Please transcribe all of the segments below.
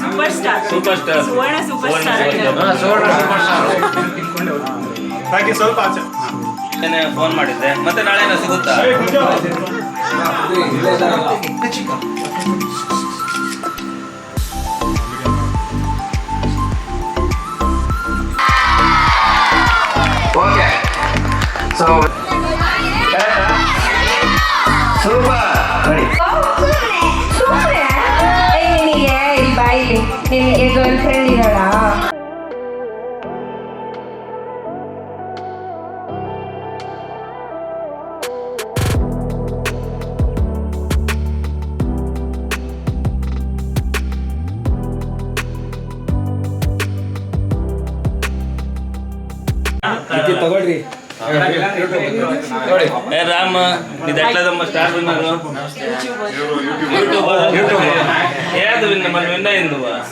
Super star super star Suvarna super star phone ಮಾಡಿದ್ದೆ ಮತ್ತೆ ನಾಳೆ ಸಿಗುತ್ತಾ ಓಕೆ ಸೊ ನಿಮಗೆ ಗರ್ಲ್ ಫ್ರೆಂಡ್ ಇರಲ್ಲ ತಗೊಳ್ರಿ. ಏ ರಾಮ ಇದು ಎಟ್ಲದಮ್ಮ star YouTube YouTuber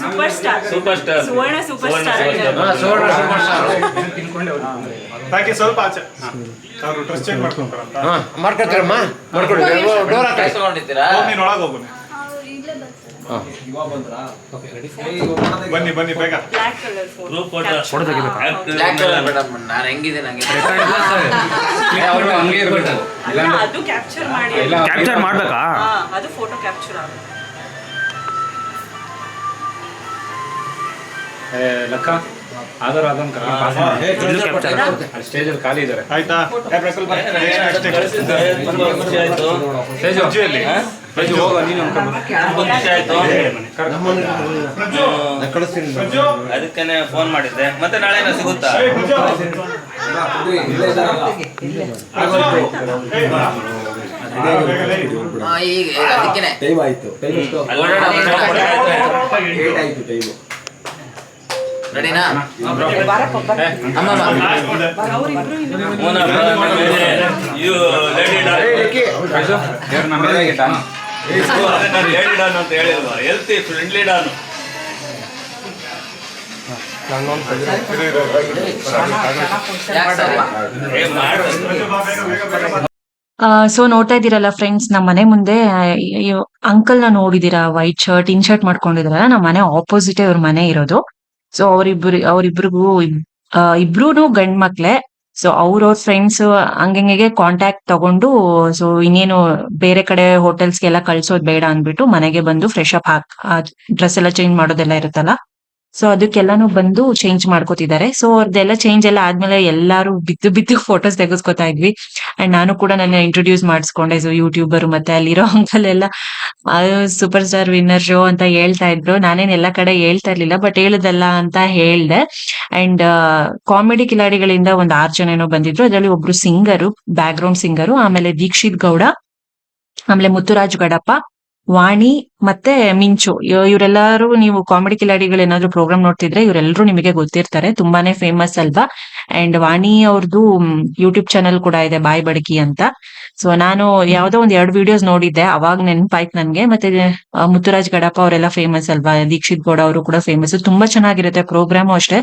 super star super star super star super star ಸ್ವಲ್ಪ ಆಚೆ. ಡ್ರೆಸ್ ಚೇಂಜ್ ಬನ್ನಿ ಬನ್ನಿ ಬೇಗ. ನಾನು ಕ್ಯಾಪ್ಚರ್ ಮಾಡ್ಬೇಕಾ? ಅದು ಫೋಟೋ ಕ್ಯಾಪ್ಚರ್ ಆಗುತ್ತೆ. ಲೆಕ್ಕ? ಆಧಾರ್ ಅದೊಂದು ಸ್ಟೇಜ್ ಅಲ್ಲಿ ಖಾಲಿ ಇದ್ದಾರೆ. ಆಯ್ತಾ? ಹೋಗ ನೀನು ಪ್ರಜ್ಜು, ಅದಕ್ಕೇನೆ ಫೋನ್ ಮಾಡಿದ್ದೆ. ಮತ್ತೆ ನಾಳೆ ಸಿಗುತ್ತಾ. ಈಗ ಅದಕ್ಕೆ ಟೈಮ್ ಆಯ್ತು. ಟೈಮ್ ಎಷ್ಟು? ಆಯ್ತು. ಟೈಮ್ ಸೊ ನೋಡ್ತಾ ಇದ್ದೀರಲ್ಲ ಫ್ರೆಂಡ್ಸ್ ನಮ್ಮ ಮನೆ ಮುಂದೆ ಅಂಕಲ್ನ ನೋಡಿದೀರಾ ವೈಟ್ ಶರ್ಟ್ ಇನ್ ಶರ್ಟ್ ಮಾಡ್ಕೊಂಡಿದ್ರಲ್ಲ ನಮ್ಮ ಮನೆ ಆಪೋಸಿಟ್ ಅವ್ರ ಮನೆ ಇರೋದು. ಸೊ ಅವ್ರಿಬ್ರು ಅವ್ರಿಬ್ರಿಗೂ ಇಬ್ರು ಗಂಡ್ ಮಕ್ಳೆ. ಸೊ ಅವ್ರವ್ರ ಫ್ರೆಂಡ್ಸ್ ಹಂಗಂಗೆ ಕಾಂಟ್ಯಾಕ್ಟ್ ತಗೊಂಡು ಸೊ ಇನ್ನೇನು ಬೇರೆ ಕಡೆ ಹೋಟೆಲ್ಸ್ಗೆಲ್ಲ ಕಳ್ಸೋದ್ ಬೇಡ ಅಂದ್ಬಿಟ್ಟು ಮನೆಗೆ ಬಂದು ಫ್ರೆಶ್ ಅಪ್ ಹಾಕ್ ಡ್ರೆಸ್ ಎಲ್ಲ ಚೇಂಜ್ ಮಾಡೋದೆಲ್ಲ ಇರುತ್ತಲ್ಲ? ಸೊ ಅದಕ್ಕೆಲ್ಲಾನು ಬಂದು ಚೇಂಜ್ ಮಾಡ್ಕೋತಿದ್ದಾರೆ. ಸೊ ಅವ್ರದ್ದೆಲ್ಲ ಚೇಂಜ್ ಎಲ್ಲ ಆದ್ಮೇಲೆ ಎಲ್ಲಾರು ಬಿದ್ದು ಬಿದ್ದು ಫೋಟೋಸ್ ತೆಗೆಸ್ಕೊತಾ ಇದ್ವಿ. ಅಂಡ್ ನಾನು ಕೂಡ ನನ್ನ ಇಂಟ್ರೊಡ್ಯೂಸ್ ಮಾಡಿಸ್ಕೊಂಡೆ ಸೊ ಯೂಟ್ಯೂಬರ್ ಮತ್ತೆ ಅಲ್ಲಿರೋ ಅಂಕಲ್ ಎಲ್ಲ ಸೂಪರ್ ಸ್ಟಾರ್ ವಿನ್ನರ್ ಶೋ ಅಂತ ಹೇಳ್ತಾ ಇದ್ರು. ನಾನೇನ್ ಎಲ್ಲಾ ಕಡೆ ಹೇಳ್ತಾ ಇರ್ಲಿಲ್ಲ ಬಟ್ ಹೇಳುದಲ್ಲ ಅಂತ ಹೇಳ್ದೆ. ಅಂಡ್ ಕಾಮಿಡಿ ಕಿಲಾಡಿಗಳಿಂದ ಒಂದ್ ಆರ್ ಜನ ಏನೋ ಬಂದಿದ್ರು. ಅದರಲ್ಲಿ ಒಬ್ರು ಸಿಂಗರು ಬ್ಯಾಕ್ ಗ್ರೌಂಡ್ ಸಿಂಗರು ಆಮೇಲೆ ದೀಕ್ಷಿತ್ ಗೌಡ, ಆಮೇಲೆ ಮುತ್ತುರಾಜ್ ಗಡಪ ವಾಣಿ ಮತ್ತೆ ಮಿಂಚು. ಇವ್- ಇವರೆಲ್ಲರೂ ನೀವು ಕಾಮಿಡಿ ಕಿಲಾಡಿಗಳು ಏನಾದ್ರು ಪ್ರೋಗ್ರಾಮ್ ನೋಡ್ತಿದ್ರೆ ಇವರೆಲ್ಲರೂ ನಿಮಗೆ ಗೊತ್ತಿರ್ತಾರೆ. ತುಂಬಾನೇ ಫೇಮಸ್ ಅಲ್ವಾ? ಅಂಡ್ ವಾಣಿ ಅವ್ರದ್ದು ಯೂಟ್ಯೂಬ್ ಚಾನಲ್ ಕೂಡ ಇದೆ, ಬಾಯ್ ಬಡಕಿ ಅಂತ. ಸೊ ನಾನು ಯಾವ್ದೋ ಒಂದ್ ಎರಡು ವಿಡಿಯೋಸ್ ನೋಡಿದ್ದೆ. ಅವಾಗ ನೆನ್ಪಾಯ್ತು ನನ್ಗೆ. ಮತ್ತೆ ಮುತ್ತುರಾಜ್ ಗಡಪ್ಪ ಅವರೆಲ್ಲ ಫೇಮಸ್ ಅಲ್ವಾ? ದೀಕ್ಷಿತ್ ಗೌಡ ಅವರು ಕೂಡ ಫೇಮಸ್ ತುಂಬಾ ಚೆನ್ನಾಗಿರುತ್ತೆ ಪ್ರೋಗ್ರಾಮ್ ಅಷ್ಟೇ.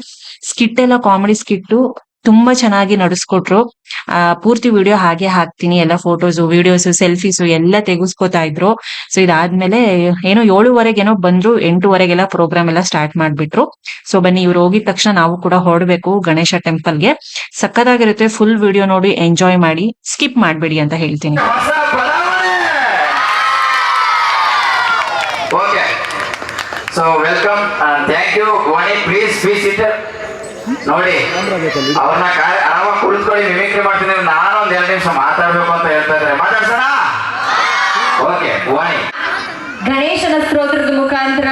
ಸ್ಕಿಟ್ ಎಲ್ಲ ಕಾಮಿಡಿ ಸ್ಕಿಟ್ ತುಂಬಾ ಚೆನ್ನಾಗಿ ನಡೆಸ್ಕೊಟ್ರು. ಆ, ಪೂರ್ತಿ ವಿಡಿಯೋ ಹಾಗೆ ಹಾಕ್ತೀನಿ. ಎಲ್ಲ ಫೋಟೋಸ್ ವಿಡಿಯೋಸ್ ಸೆಲ್ಫೀಸ್ ಎಲ್ಲ ತೆಗೆಸ್ಕೊತಾ ಇದ್ರು. ಸೊ ಇದಾದ್ಮೇಲೆ ಏನೋ ಏಳುವರೆಗೇನೋ ಬಂದ್ರು, ಎಂಟೂವರೆಗೆಲ್ಲ ಪ್ರೋಗ್ರಾಮ್ ಎಲ್ಲ ಸ್ಟಾರ್ಟ್ ಮಾಡ್ಬಿಟ್ರು. ಸೊ ಬನ್ನಿ, ಇವ್ರು ಹೋಗಿದ ತಕ್ಷಣ ನಾವು ಕೂಡ ಹೊರಡ್ಬೇಕು ಗಣೇಶ ಟೆಂಪಲ್ಗೆ ಸಕ್ಕದಾಗಿರುತ್ತೆ ಫುಲ್ ವಿಡಿಯೋ ನೋಡಿ ಎಂಜಾಯ್ ಮಾಡಿ. ಸ್ಕಿಪ್ ಮಾಡ್ಬೇಡಿ ಅಂತ ಹೇಳ್ತೀನಿ. ಸೊ ವೆಲ್ಕಮ್ ಇಟರ್ ನೋಡಿ ಅವ್ರನ್ನ ಆರಾಮಾಗಿ ಕುಳಿತುಕೊಳ್ಳಿ ಮಿಮಿಕ್ರಿ ಮಾಡ್ತೀನಿ ನಾನು ಒಂದ್ ಎರಡು ನಿಮಿಷ ಮಾತಾಡ್ಬೇಕು ಅಂತ ಹೇಳ್ತಾ ಇದ್ದಾರೆ. ಮಾತಾಡ್ಸೋಣ? ಓಕೆ ವಾಣಿ ಗಣೇಶನ ಸ್ತೋತ್ರದ ಮುಖಾಂತರ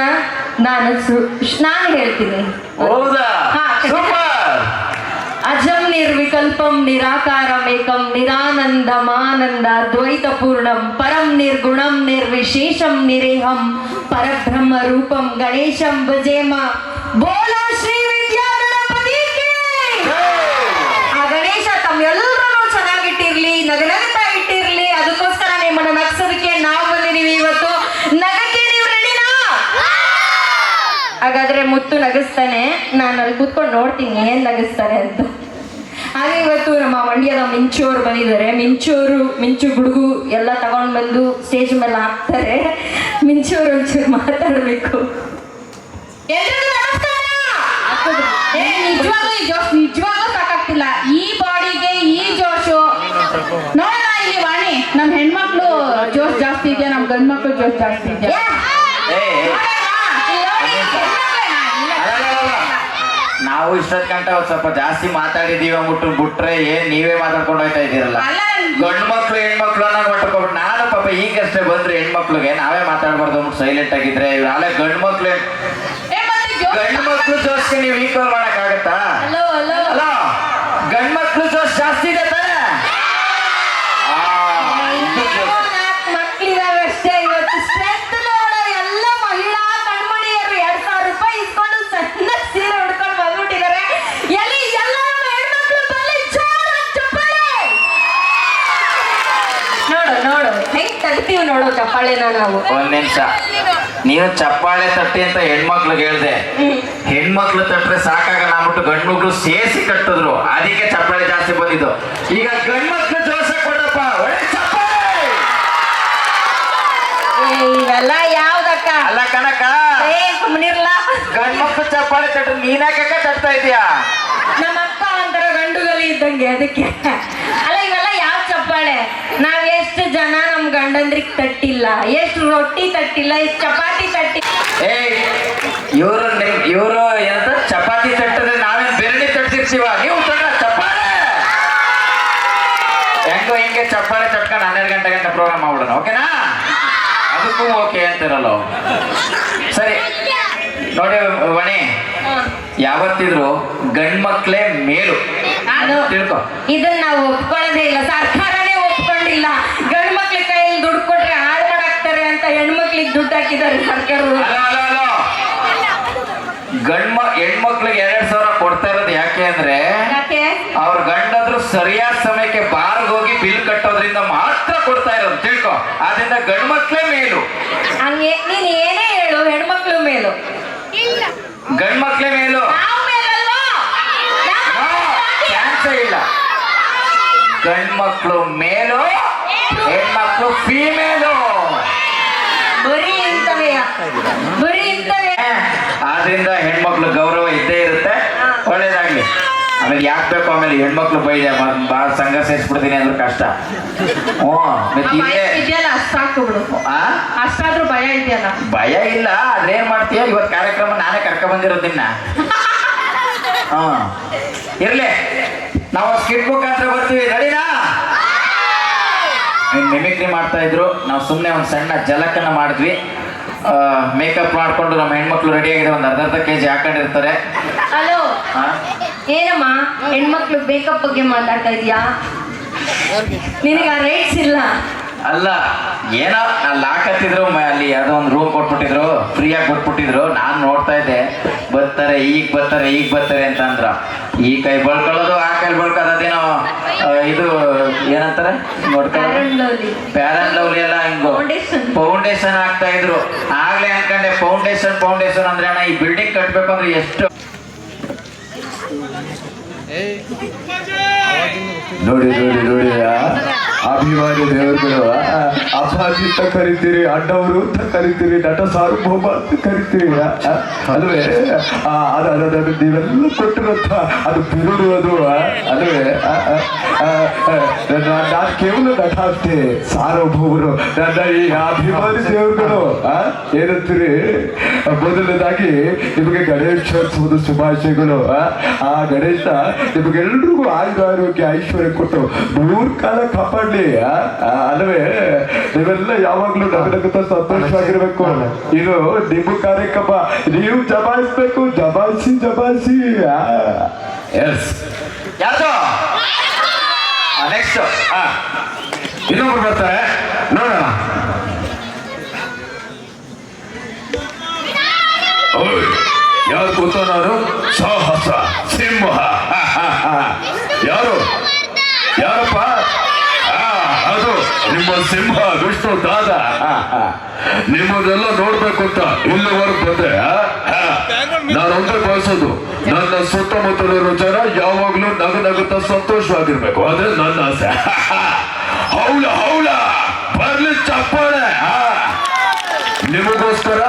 ನಾನು ಸು- ನಾನು ಹೇಳ್ತೀನಿ. ಹೌದಾ? ಹಾ. ಸೂಪರ್. ಅಜಂ ನಿರ್ವಿಕಲ್ಪಂ ನಿರಾಕಾರಮೇಕಂ ನಿರಾನಂದಮಾನಂದ ದ್ವೈತಪೂರ್ಣಂ ಪರಂ ನಿರ್ಗುಣಂ ನಿರ್ವಿಶೇಷಂ ನಿರೇಹಂ ಪರಬ್ರಹ್ಮ ರೂಪಂ ಗಣೇಶಂ ಭಜೇಮ ಬೋಲೋ ಶ್ರೀ ವಿದ್ಯಾಗಣಪತಿ ಕೀ! ಆ ಗಣೇಶ ತಮ್ಮೆಲ್ಲರನ್ನು ಚೆನ್ನಾಗಿಟ್ಟಿರ್ಲಿ ನಗನಗ್ತಾ ಇಟ್ಟಿರ್ಲಿ ಅದಕ್ಕೋಸ್ಕರ ನಿಮ್ಮನ್ನ ನಗ್ಸೋದಕ್ಕೆ ನಾವು ಬಂದಿದೀವಿ ಇವತ್ತು ನಗಕ್ಕೆ ನೀವು ರೆಡಿನಾ ಹಾಗಾದ್ರೆ ಮುತ್ತು ನಗಿಸ್ತಾನೆ. ನಾನು ಅಲ್ಲಿ ಕೂತ್ಕೊಂಡು ನೋಡ್ತೀನಿ ಏನ್ ನಗಿಸ್ತಾನೆ ಅಂತ. ಹಾಗೆ ಇವತ್ತು ನಮ್ಮ ಮಂಡ್ಯದ ಮಿಂಚು ಬಂದಿದ್ದಾರೆ. ಮಿಂಚು ಅವರು ಮಿಂಚು ಗುಡುಗು ಎಲ್ಲ ತಗೊಂಡ್ ಬಂದು ಸ್ಟೇಜ್ ಮೇಲೆ ಹಾಕ್ತಾರೆ. ಮಿಂಚು ಅವರು ಒಂಚೂರು ಮಾತಾಡ್ಬೇಕು. ನಿಜವಾಗ್ಲೂ ನಿಜವಾಗ್ಲೂ ಸಾಕಾಗ್ತಿಲ್ಲ. ಈ ಬಾಡಿಗೆ, ಈ ಜೋಶು. ನೋಡೋಣ ಇಲ್ಲಿ ವಾಣಿ, ನಮ್ ಹೆಣ್ಮಕ್ಳು ಜೋಶ್ ಜಾಸ್ತಿ ಇದೆಯಾ? ನಮ್ ಗಂಡ್ ಮಕ್ಳು ಜೋಶ್ ಜಾಸ್ತಿ ಇದೆಯಾ ಏ, ಏ. ಅಲ್ಲಲ್ಲಲ್ಲ. ನಾವು ಇಷ್ಟೊತ್ ಗಂಟ ಒಂದ್ ಸ್ವಲ್ಪ ಜಾಸ್ತಿ ಮಾತಾಡಿದೀವಿ ಅಂದ್ಬಿಟ್ಟು ಬಿಟ್ರೆ ಏನ್ ನೀವೇ ಮಾತಾಡ್ಕೊಂಡು ಹೋಯ್ತಾ ಇದ್ದೀರಲ್ಲ. ಗಂಡು ಮಕ್ಳು ಹೆಣ್ಮಕ್ಳು ಅನ್ನೋ ಮಟ್ಟಕ್ಕೊಬಿಟ್ಟು ನಾನು ಪಾಪ ಈಗಷ್ಟೇ ಬಂದ್ರೆ ಹೆಣ್ಮಕ್ಳಿಗೆ ನಾವೇ ಮಾತಾಡ್ಬಾರ್ದು ಅಂದ್ಬಿಟ್ಟು ಸೈಲೆಂಟ್ ಆಗಿದ್ರೆ ಇವ್ರು ಅಲ್ಲೇ ಗಂಡು ಮಕ್ಳು ಗಂಡು ಮಕ್ಳು ಜೋಸ್ಗೆ ನೀವು ಈಕ್ವಲ್ ಮಾಡಕ್ ಆಗತ್ತಾ ಗಂಡು ಮಕ್ಳು ಜೋಶ್ ಜಾಸ್ತಿ ಇದೆ ತಾನೇ. ಹೆಂಗ್ ನೋಡೋ ಚಪ್ಪಾಳೆನ ನಾವು. ಒಂದ್ ನಿಮಿಷ. ನೀವು ಚಪ್ಪಾಳೆ ತಟ್ಟಿ ಅಂತ ಹೆಣ್ಮಕ್ಳಿಗೆ ಹೇಳ್ದೆ. ಹೆಣ್ಮಕ್ಳು ತಟ್ಟರೆ ಸಾಕಾಗಲ್ಲ ಅಂದ್ಬಿಟ್ಟು ಗಂಡ್ ಮಕ್ಳು ಸೇರಿಸಿ ಕಟ್ಟಿದ್ರು. ಅದಕ್ಕೆ ಚಪ್ಪಾಳೆ ಜಾಸ್ತಿ ಬಂದಿದ್ದು. ಈಗ ಗಂಡ್ಮಕ್ಳು ಜೋಶ ಕೊಡಪ್ಪ ಒಳ್ಳೆ ಚಪ್ಪಾಳೆ! ಏ, ಇವೆಲ್ಲ ಯಾವ್ದಕ್ಕ? ಅಲ್ಲ ಕನಕ ಸುಮ್ಮನಿರ್ಲ ಗಂಡ್ಮಕ್ಳು ಚಪ್ಪಾಳೆ ತಟ್ಟು ಮೀನಾಕ ತಟ್ತಾ ಇದೀಯಾ? ನಮ್ಮ ಅಪ್ಪ ಒಂಥರ ಗಂಡುಗಲಿ ಇದ್ದಂಗೆ ಅದಕ್ಕೆ. ಅಲ್ಲ ಇವೆಲ್ಲ ಯಾವ ಚಪ್ಪಾಳೆ? ನಾವ್ ಎಷ್ಟು ಜನ ಗಂಡಂದ್ರಿಗೆ ತಟ್ಟಿಲ್ಲ ಎಷ್ಟು ರೊಟ್ಟಿ ತಟ್ಟಿಲ್ಲ ಎಷ್ಟು ಚಪಾತಿ ತಟ್ಟಿ ಏ ಇವರು ನಿಮ್ ಇವರು ಏನಂತ ಚಪಾತಿ ತಟ್ಟದ್ರೆ ನಾವೇನ್ ಬೆರಣಿ ತಟ್ಟಿರ್ತೀವ ನೀವು ಚಪಾತಿ ಹೆಂಗೋ ಹಿಂಗೆ ಚಪ್ಪಾಳೆ ತಟ್ಕೊಂಡು ಹನ್ನೆರಡು ಗಂಟೆ ಗಂಟೆ ಪ್ರೋಗ್ರಾಮ್ ಮಾಡ್ಬಿಡೋಣ ಓಕೆನಾ ಅದಕ್ಕೂ ಓಕೆ ಅಂತಿರಲ್ಲ ಸರಿ ನೋಡಿ ವಣಿ ಯಾವತ್ತಿದ್ರು ಗಂಡ್ ಮಕ್ಳೇ ಮೇಲು. ತಿಳ್ಕೊ. ಇದನ್ನ ನಾವು ಒಪ್ಕೊಳ್ಳೋದೇ ಇಲ್ಲ ಸರ್ಕಾರನೇ ಒಪ್ಕೊಂಡಿಲ್ಲ ಗಂಡ್ ಮಕ್ಳ ಕೈಯಲ್ಲಿ ದುಡ್ಡು ಕೊಟ್ರೆ ಹಾಳು ಮಾಡಾಕ್ತಾರೆ ಅಂತ ಹೆಣ್ಮಕ್ಳಿಗೆ ದುಡ್ಡು ಹಾಕಿದ್ದಾರೆ ಸರ್ಕಾರದವರು ಗಂಡ್ಮ ಹೆಣ್ಮಕ್ಳಿಗೆ ಎರಡ್ ಸಾವಿರ ಕೊಡ್ತಾ ಇರೋದು ಯಾಕೆ ಅಂದ್ರೆ ಯಾಕೆ? ಅವ್ರ ಗಂಡದ್ರು ಸರಿಯಾದ ಸಮಯಕ್ಕೆ ಬಾರ್ಗ್ ಹೋಗಿ ಬಿಲ್ ಕಟ್ಟೋದ್ರಿಂದ ಮಾತ್ರ ಕೊಡ್ತಾ ಇರೋದು. ತಿಳ್ಕೊ. ಆದ್ರಿಂದ ಗಂಡ್ ಮಕ್ಳೇ ಮೇಲು. ಹಂಗೆ ನೀನ್ ಏನೇ ಹೇಳು ಹೆಣ್ಮಕ್ಳು ಮೇಲು. ಗಂಡ್ ಮಕ್ಳೇ ಮೇಲು. ನಾವ್ ಮೇಲಲ್ವಾ? ನಾವ್ ಚಾನ್ಸೇ ಇಲ್ಲ. ಗಂಡ್ ಮಕ್ಳು ಮೇಲು ಹೆಣ್ಮಕ್ಳು ಫೀಮೇಲು ಬರೀ ಆದ್ರಿಂದ ಹೆಣ್ಮಕ್ಳು ಗೌರವ ಇದ್ದೇ ಇರುತ್ತೆ. ಒಳ್ಳೇದಾಗ್ಲಿ. ಆಮೇಲೆ ಯಾಕೆ ಬೇಕು ಆಮೇಲೆ ಹೆಣ್ಮಕ್ಳು ಬೈದೆ? ಭಾಳ ಸಂಘ ಸೇರಿಸ್ಬಿಡ್ತೀನಿ ಅಂದ್ರೆ ಕಷ್ಟ. ಹ್ಞೂ ಮತ್ತೆ ಭಯ ಇಲ್ಲೇ ಇದೆಯಲ್ಲ ಬಿಡು. ಆ? ಅಷ್ಟಾದ್ರೂ ಭಯ ಇದೆಯಲ್ಲ. ಭಯ ಇಲ್ಲ ಆದ್ರೆ ಏನ್ ಮಾಡ್ತೀಯ? ಇವತ್ತು ಕಾರ್ಯಕ್ರಮ ನಾನೇ ಕರ್ಕ ಬಂದಿರೋದಿನ್ನ ಹಾ ಇರ್ಲಿ. ನಾವು ಸ್ಕಿಟ್ ಬುಕ್ ಅಂತ ಬರ್ತೀವಿ. ರೆಡಿನಾ ಮಿಮಿಕ್ರಿ ಮಾಡ್ತಾ ಇದ್ರು. ನಾವು ಸುಮ್ಮನೆ ಒಂದು ಸಣ್ಣ ಜಲಕನ್ನ ಮಾಡಿದ್ವಿ. ಮೇಕಪ್ ಮಾಡಿಕೊಂಡು ನಮ್ಮ ಹೆಣ್ಮಕ್ಳು ರೆಡಿ ಆಗಿದೆ. ಒಂದು ಅರ್ಧ ಅರ್ಧ ಕೆ ಜಿ ಹಾಕೊಂಡಿರ್ತಾರೆ ಹಲೋ ಏನಮ್ಮ? ಹೆಣ್ಮಕ್ಳು ಮೇಕಪ್ ಬಗ್ಗೆ ಮಾತಾಡ್ತಾ ಇದೀಯಾ ನಿನಗೆ ಆ ರೈಟ್ಸ್ ಇಲ್ಲ. ಅಲ್ಲ ಏನೋ ಅಲ್ಲಿ ಹಾಕತ್ತಿದ್ರು ಅಲ್ಲಿ ಯಾವುದೋ ಒಂದು ರೂಮ್ ಕೊಟ್ಬಿಟ್ಟಿದ್ರು. ಫ್ರೀಯಾಗಿ ಕೊಟ್ಬಿಟ್ಟಿದ್ರು ನಾನು ನೋಡ್ತಾ ಇದ್ದೆ. ಬರ್ತಾರೆ ಈಗ ಬರ್ತಾರೆ ಈಗ ಬರ್ತಾರೆ ಅಂತ ಅಂದ್ರ ಈ ಕೈ ಬಳ್ಕೊಳ್ಳೋದು ಆ ಕೈ ಬಳ್ಕೊಳ್ಳೋದೇನೋ. ಇದು ಏನಂತಾರೆ. ಪ್ಯಾರನ್ ಲವ್ಲಿ ಎಲ್ಲ ಹಿಂಗು. ಫೌಂಡೇಶನ್. ಆಗ್ತಾ ಇದ್ರು. ಆಗ್ಲೇ ಅನ್ಕೊಂಡೆ ಫೌಂಡೇಶನ್ ಫೌಂಡೇಶನ್ ಅಂದ್ರೆ ಅಣ್ಣ ಈ ಬಿಲ್ಡಿಂಗ್ ಕಟ್ಬೇಕಂದ್ರೆ ಎಷ್ಟು ನೋಡಿ ನೋಡಿ ನೋಡಿ ಅಭಿಮಾನಿ ದೇವರುಗಳು ಅಪ್ಪಾಜಿ ಅಂತ ಕರಿತೀರಿ ಅಡ್ಡವರು ಅಂತ ಕರಿತೀರಿ ನಟ ಸಾರ್ವಭೌಮ ಅಂತ ಕರಿತೀರಿ ಅಲ್ವೇ? ಆ, ಅದು ಅದು ಅದು ಅದು ನೀವೆಲ್ಲ ಕೊಟ್ಟಿರುತ್ತ ಅದು ಬಿರುಡು ಅದು ಅಲ್ವೇ? ನಾನು ಕೇವಲ ನಟ ಅಷ್ಟೇ ಸಾರ್ವಭೌಮರು ನನ್ನ ಈ ಅಭಿಮಾನಿ ದೇವರುಗಳು ಏನಂತೀರಿ? ಮೊದಲನೇದಾಗಿ ನಿಮಗೆ ಗಣೇಶೋತ್ಸವದ ಶುಭಾಶಯಗಳು ಆ, ಗಣೇಶ ನಿಮಗೆಲ್ರಿಗೂ ಆಯುರಾರೋಗ್ಯ ಐಶ್ವರ್ಯ ಕೊಟ್ಟು ಮೂರ್ ಕಾಲ ಕಾಪಾಡ್ಲಿ ಅಲ್ಲವೇ? ನೀವೆಲ್ಲ ಯಾವಾಗ್ಲೂ ನಗನಗುತ್ತಾ ಸಂತೋಷವಾಗಿರ್ಬೇಕು ಇದು ನಿಮ್ಮ ಕಾರ್ಯಕ್ರಮ ನೀವು ಜಮಾಯಿಸ್ಬೇಕು ಜಮಾಯಿಸಿ ಜಮಾಯಿಸಿ ಎಸ್ ಯಾರ್ದು? ನೆಕ್ಸ್ಟ್ ಇನ್ನೊಬ್ರು ಬರ್ತಾರೆ. ನೋಡೋಣ. ಓಯ್ ಕೂತ ಕೂತವನವರು ಸಾಹಸ ಸಿಂಹ ಹ, ಹ, ಹ. ಯಾರು ಯಾರಪ್ಪ ಆ, ಅದು ನಿಮ್ಮ ಸಿಂಹ ವಿಷ್ಣು ದಾದ ನಿಮ್ಮದೆಲ್ಲ ನೋಡ್ಬೇಕು ಅಂತ ಇಲ್ಲಿವರೆಗೆ ಬಂದೆ ನಾನು. ನಾನೊಂದೇ ಬಯಸೋದು. ನನ್ನ ಸುತ್ತಮುತ್ತಲಿರೋ ಜನ ಯಾವಾಗ್ಲೂ ನಗ ನಗುತ್ತಾ ಸಂತೋಷವಾಗಿರ್ಬೇಕು. ಅದೇ ನನ್ನ ಆಸೆ. ಹೌಲ ಹೌಲ. ಬರ್ಲಿ ಚಪ್ಪಾಳೆ. ನಿಮಗೋಸ್ಕರ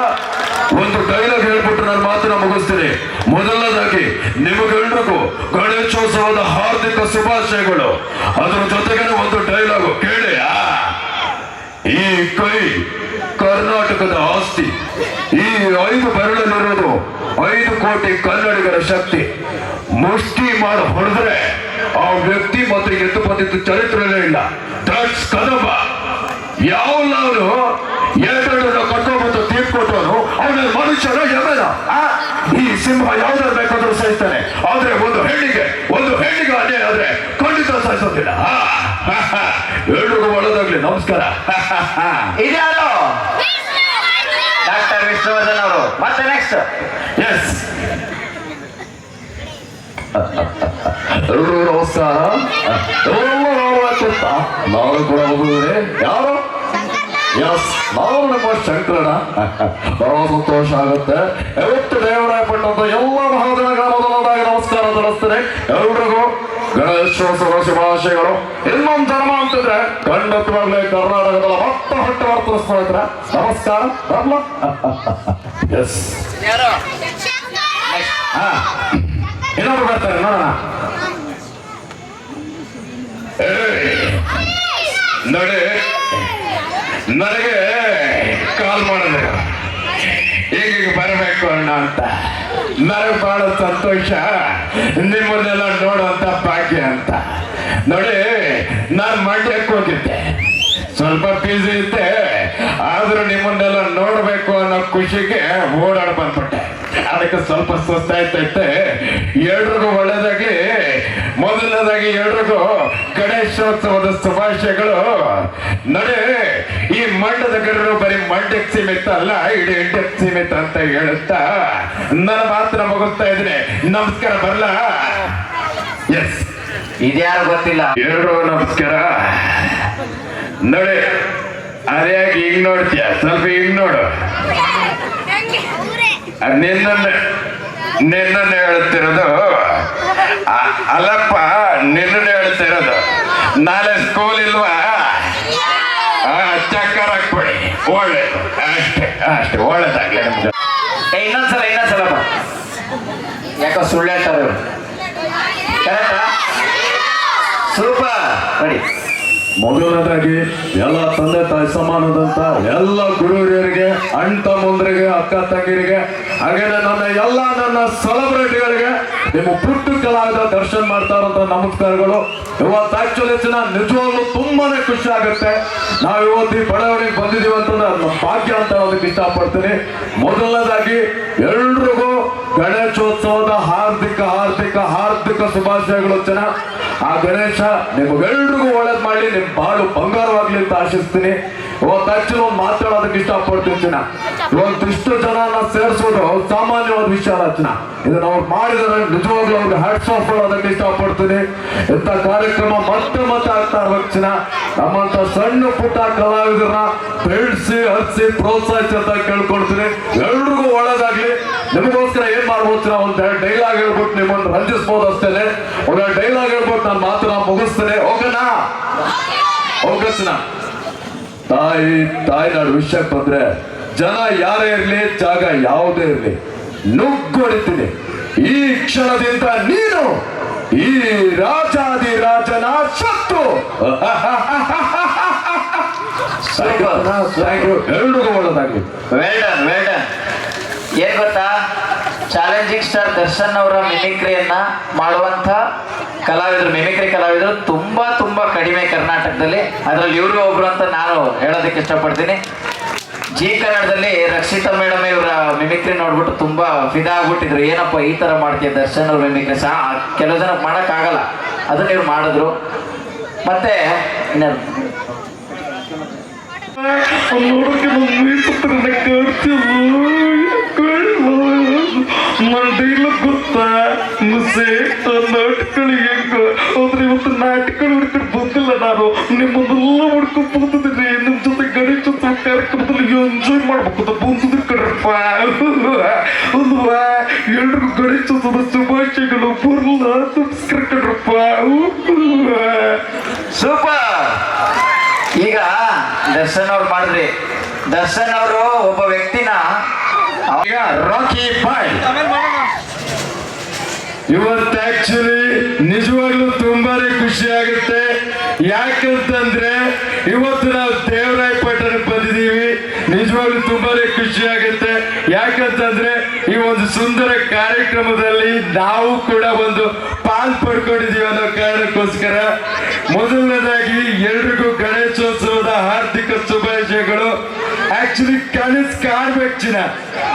ಒಂದು ಡೈಲಾಗ್ ಹೇಳ್ಬಿಟ್ಟು ನಾನು ಮಾತ್ರ ಮುಗಿಸ್ತೀನಿ. ಮೊದಲನೇದಾಗಿ ನಿಮಗೆಲ್ರಿಗೂ ಗಣೇಶೋತ್ಸವದ ಹಾರ್ದಿಕ ಶುಭಾಶಯಗಳು. ಅದರ ಜೊತೆಗೆ ಒಂದು ಡೈಲಾಗು ಕೇಳಿ ಆ? ಈ ಕೈ ಕರ್ನಾಟಕದ ಆಸ್ತಿ, ಈ ಐದು ಬೆರಳಲ್ಲಿರೋದು ಐದು ಕೋಟಿ ಕನ್ನಡಿಗರ ಶಕ್ತಿ. ಮುಷ್ಟಿ ಮಾಡಿ ಹೊಡೆದ್ರೆ ಆ ವ್ಯಕ್ತಿ ಮತ್ತೆ ಎದ್ದು ಬಂದಿದ್ದು ಚರಿತ್ರೆಯಲ್ಲೇ ಇಲ್ಲ. ದಟ್ಸ್ ಕದಬ. ಯಾವ ಎರಡು ತೀರ್ಕೊಟ್ಟವನು ಅವನ ಮನುಷ್ಯರ ಯಮನ? ಆ? ಈ ಸಿಂಹ ಯಾವ್ದಾರು ಬೇಕಾದ್ರೂ ಸಹಿಸ್ತಾನೆ. ಆದ್ರೆ ಒಂದು ಹೆಣ್ಣಿಗೆ ಒಂದು ಹೆಣ್ಣಿಗೆ ಅದೇ ಆದ್ರೆ ಖಂಡಿತ ಸಹಿಸೋದಿಲ್ಲ? ಎಲ್ರಿಗೂ ಒಳ್ಳೇದಾಗ್ಲಿ. ನಮಸ್ಕಾರ. ಇದ್ಯಾರು? ಡಾಕ್ಟರ್ ವಿಷ್ಣುವರ್ಧನ್ ಅವರು. ಮತ್ತೆ ನೆಕ್ಸ್ಟ್ ಎಸ್ ಎಲ್ರಿಗೂ ನಮಸ್ಕಾರ. ಎಲ್ಲ ನಾವು ನಾನು ಕೂಡ ಹೋಗುವುದೇ ಯಾರು? ಎಸ್ ನಾವು ನಮ್ಮ ಶಂಕರಣ ಬಹಳ ಸಂತೋಷ ಆಗುತ್ತೆ. ಯಾವತ್ತು ದೇವರಾಯಪಟ್ಟಂತ ಎಲ್ಲ ಮಹಾಜನಗಳ ಮೊದಲದಾಗಿ ನಮಸ್ಕಾರ ತಿಳಿಸ್ತೇನೆ. ಎಲ್ರಿಗೂ ಗಣೇಶೋತ್ಸವ ಶುಭಾಶಯಗಳು. ಇನ್ನೊಂದು ಧರ್ಮ ಅಂತಂದ್ರೆ ಖಂಡಿತವಾಗ್ಲೇ ಕರ್ನಾಟಕದ ಮತ್ತೆ ಹೊಟ್ಟೆ ವರ್ತರಿಸ್ತಾ ಇದ್ರೆ. ನಮಸ್ಕಾರ ಬರ್ಲ? ಎಸ್ ಇನ್ನೊಬ್ರು ಬರ್ತಾರೆ ನೋಡೋಣ. ನೋಡಿ. ನನಗೆ ಕಾಲ್ ಮಾಡಿದ್ರು. ಈಗ ಬರಬೇಕು ಅಣ್ಣ ಅಂತ. ನನಗೆ ಬಹಳ ಸಂತೋಷ. ನಿಮ್ಮನ್ನೆಲ್ಲ ನೋಡುವಂತ ಭಾಗ್ಯ ಅಂತ. ನೋಡಿ, ನಾನು ಮಂಡ್ಯಕ್ಕೆ ಹೋಗಿದ್ದೆ. ಸ್ವಲ್ಪ ಬ್ಯುಸಿ ಇದ್ದೆ. ಆದ್ರೂ ನಿಮ್ಮನ್ನೆಲ್ಲ ನೋಡಬೇಕು ಅನ್ನೋ ಖುಷಿಗೆ ಓಡಾಡ್ ಬಂದ್ಬಿಟ್ಟೆ. ಅದಕ್ಕೆ ಸ್ವಲ್ಪ ಸುಸ್ತಾಯ್ತೈತೆ ಎಲ್ರಿಗೂ ಒಳ್ಳೇದಾಗಿ ಮೊದಲನೇದಾಗಿ ಎಲ್ರಿಗೂ ಗಣೇಶೋತ್ಸವದ ಶುಭಾಶಯಗಳು. ನೋಡಿ ಮಂಡದ ಬರಿ ಬರೀ ಮಂಡಕ್ ಸೀಮಿತ ಅಲ್ಲ ಇಡೀ ಇಂಡಿಯಕ್ಕೆ ಸೀಮಿತ ಅಂತ ಹೇಳುತ್ತಾ? ನನ್ನ ಮಾತ್ರ ಮುಗಿಸ್ತಾ ಇದ್ರೆ ನಮಸ್ಕಾರ ಬರಲ್ಲ ಎಸ್ ಇದ್ಯಾರು ಗೊತ್ತಿಲ್ಲ? ಎರಡು ನಮಸ್ಕಾರ. ನೋಡಿ ಅದ್ಯಾಕೆ ಈಗ ನೋಡ್ತೀಯ? ಸ್ವಲ್ಪ ಈಗ ನೋಡು. ನಿನ್ನ ನಿನ್ನನ್ನ ಅ- ಅಲ್ಲಪ್ಪ ನಿನ್ನನ್ನು ಹೇಳ್ತಿರೋದು. ನಾಳೆ ಸ್ಕೂಲ್ ಇಲ್ವಾ? ಚಕ್ಕರ್ ಹಾಕ್ಬಿಡಿ ಒಳ್ಳೇದು ಅಷ್ಟೇ ಅಷ್ಟೇ, ಒಳ್ಳೇದಾಗ್ಲಿ ನಿಮ್ಗೆ ಇನ್ನೊಂದ್ಸಲ ಇನ್ನೊಂದ್ಸಲ. ಯಾಕೋ ಸುಳ್ಳು ಇವ್ರು ಕರೆಕ್ಟಾ? ಸೂಪರ್. ರೆಡಿ ಮೊದಲನೇದಾಗಿ, ಎಲ್ಲ ತಂದೆ ತಾಯಿ ಸಮಾನದಂತ ಎಲ್ಲ ಗುರುಹಿರಿಯರಿಗೆ ಅಣ್ಣ ತಮ್ಮಂದ್ರಿಗೆ ಅಕ್ಕ ತಂಗಿರಿಗೆ ಹಾಗೆ ನನ್ನ ಎಲ್ಲ ನನ್ನ ಸೆಲೆಬ್ರಿಟಿಗಳಿಗೆ ನಿಮ್ಮ ಪುಟ್ಟ ಕಲಾವಿದ ದರ್ಶನ್ ಮಾಡ್ತಾ ನಮಸ್ಕಾರಗಳು. ಇವತ್ತು ಆಕ್ಚುಲಿ ನಿಜವಾಗ್ಲೂ ತುಂಬಾನೇ ಖುಷಿ ಆಗುತ್ತೆ. ನಾವು ಇವತ್ತು ಈ ಬಡವರಿಗೆ ಬಂದಿದೀವಿ ಅಂತಂದ್ರೆ ಅದನ್ನ ಭಾಗ್ಯ ಅಂತ ಹೇಳೋದಕ್ಕೆ ಇಷ್ಟಪಡ್ತೀನಿ. ಮೊದಲನೇದಾಗಿ ಎಲ್ರಿಗೂ ಗಣೇಶೋತ್ಸವದ ಹಾರ್ದಿಕ ಹಾರ್ದಿಕ ಹಾರ್ದಿಕ ಶುಭಾಶಯಗಳು ಜನ ಆ ಗಣೇಶ ನಿಮ್ಗೆಲ್ರಿಗೂ ಒಳ್ಳೇದ್ ಮಾಡಿ ನಿಮ್ ಬಾಳು ಬಂಗಾರವಾಗ್ಲಿ ಅಂತ ಆಶಿಸ್ತೀನಿ. ಇವತ್ತು ಒಂದು ಮಾತಾಡೋದಕ್ಕೆ ಇಷ್ಟಪಡ್ತೀನಿ ಜನ ಇವತ್ತು ಇಷ್ಟು ಜನನ ಸೇರಿಸೋದು ಸಾಮಾನ್ಯವಾದ ವಿಚಾರ ಅಚ್ಚನ ಇದನ್ನ ಅವ್ರು ಮಾಡಿದರೆ ನಿಜವಾಗ್ಲೂ ಅವ್ರಿಗೆ ಹ್ಯಾಟ್ಸ್ ಆಫ್ ಮಾಡೋದಕ್ಕೆ ಇಷ್ಟಪಡ್ತೀನಿ. ಇಂಥ ಕಾರ್ಯಕ್ರಮ ಮತ್ತೆ ಮತ್ತೆ ಆಗ್ತಾ ಇರ್ಬೇಕು ಜನ ನಮ್ಮಂತ ಸಣ್ಣ ಪುಟ್ಟ ಕಲಾವಿದರನ್ನ ಬೆಳೆಸಿ, ಹರಿಸಿ, ಪ್ರೋತ್ಸಾಹಿಸಿ ಅಂತ ಕೇಳ್ಕೊಳ್ತೀನಿ. ಎಲ್ರಿಗೂ ಒಳ್ಳೇದಾಗ್ಲಿ. ನಿಮಗೋಸ್ಕರ ಏನ್ ಮಾಡ್ಬೋದು ಒಂದ್ ಡೈಲಾಗ್ ಹೇಳ್ಬಿಟ್ಟು ನಿಮ್ಮನ್ನು ರಂಜಿಸ್ಬೋದು ಅಷ್ಟೇ ಒಂದ್ ಡೈಲಾಗ್ ಹೇಳ್ಬಿಟ್ಟು ನಾನು ಮಾತನ್ನ ಮುಗಿಸ್ತೇನೆ. ಜನ ತಾಯಿ ತಾಯಿನಾಡು ವಿಷಯಕ್ಕೆ ಬಂದ್ರೆ ಜನ ಯಾರೇ ಇರಲಿ ಜಾಗ ಯಾವುದೇ ಇರಲಿ ನುಗ್ಗೊಡಿತೀನಿ ಈ ಕ್ಷಣದಿಂದ ನೀನು ಈ ರಾಜಾದಿ ರಾಜನ ಸತ್ತು ಎಲ್ರಿಗೂ ಒಳ್ಳೇದಾಗ್ಲಿ. ವೆಲ್ ಡನ್ ಏನ್ ಗೊತ್ತಾ? ಚಾಲೆಂಜಿಂಗ್ ಸ್ಟಾರ್ ದರ್ಶನ್ ಅವರ ಮಿಮಿಕ್ರಿಯನ್ನ ಮಾಡುವಂತ ಕಲಾವಿದರು, ಮಿಮಿಕ್ರಿ ಕಲಾವಿದರು ತುಂಬಾ ತುಂಬಾ ಕಡಿಮೆ ಕರ್ನಾಟಕದಲ್ಲಿ. ಅದರಲ್ಲಿ ಇವರು ಒಬ್ರು ಅಂತ ನಾನು ಹೇಳೋದಕ್ಕೆ ಇಷ್ಟಪಡ್ತೀನಿ. ಜಿ ಕನ್ನಡದಲ್ಲಿ ರಕ್ಷಿತಾ ಮೇಡಮ್ ಇವರ ಮಿಮಿಕ್ರಿ ನೋಡ್ಬಿಟ್ಟು ತುಂಬಾ ಫಿದಾ ಆಗ್ಬಿಟ್ಟಿದ್ರು. ಏನಪ್ಪ ಈ ತರ ಮಾಡ್ತೀಯ ದರ್ಶನ್ ಅವ್ರ ಮಿಮಿಕ್ರಿ? ಸಹ ಕೆಲವು ಜನ ಆಗಲ್ಲ ಅದನ್ನ ಇವ್ರು ಮಾಡಿದ್ರು. ಮತ್ತೆ ಮಂದಿಲ್ಲ ಗೊತ್ತ? ಮುಸೆ ನಾಟಕಗಳಿಗೆ ಹೆಂಗ? ಆದ್ರೆ ಇವತ್ತು ನಾಟಕಗಳು ಹುಡ್ಕೊಂಡು ಬಂದಿಲ್ಲ ನಾನು. ನಿಮ್ಮನ್ನೆಲ್ಲ ಹುಡ್ಕೊಂಡು ಬಂದಿದ್ದೀನಿ. ನಿಮ್ ಜೊತೆ ಗಣೇಶ ಎಂಜಾಯ್ ಮಾಡ್ಬೇಕು ಅಂತ ಕಡ್ರಪ್ಪ ಅಲ್ವಾ? ಎಲ್ರಿಗೂ ಗಣೇಶೋತ್ಸವ ಶುಭಾಶಯಗಳು. ಬರಲ್ಲ ನಮಸ್ಕಾರ ಕಡ್ರಪ್ಪ ಸೂಪರ್! ಈಗ ದರ್ಶನ್ ಅವ್ರು ಮಾಡಿದ್ರಿ. ದರ್ಶನ್ ಅವರು ಒಬ್ಬ ವ್ಯಕ್ತಿನ ರಾಕಿ ಬಾಯ್ ಇವತ್ತು ಆಕ್ಚುಲಿ ನಿಜವಾಗ್ಲೂ ತುಂಬಾನೇ ಖುಷಿ ಆಗುತ್ತೆ. ಯಾಕಂತಂದ್ರೆ ಇವತ್ತು ನಾವು ದೇವರಾಯ ಪಟ್ಟಣ ಬಂದಿದ್ದೀವಿ. ನಿಜವಾಗ್ಲೂ ತುಂಬಾನೇ ಖುಷಿ ಆಗುತ್ತೆ. ಯಾಕಂತಂದ್ರೆ ಈ ಒಂದು ಸುಂದರ ಕಾರ್ಯಕ್ರಮದಲ್ಲಿ ನಾವು ಕೂಡ ಒಂದು ಪಾಲ್ ಪಡ್ಕೊಂಡಿದೀವಿ ಅನ್ನೋ ಕಾರಣಕ್ಕೋಸ್ಕರ. ಮೊದಲನೇದಾಗಿ ಎಲ್ರಿಗೂ ಗಣೇಶೋತ್ಸವದ ಹಾರ್ದಿಕ ಶುಭಾಶಯಗಳು. ಆಕ್ಚುಲಿ ಕನಸು ಕಾಣ್ಬೇಕು ಚಿನ್ನ.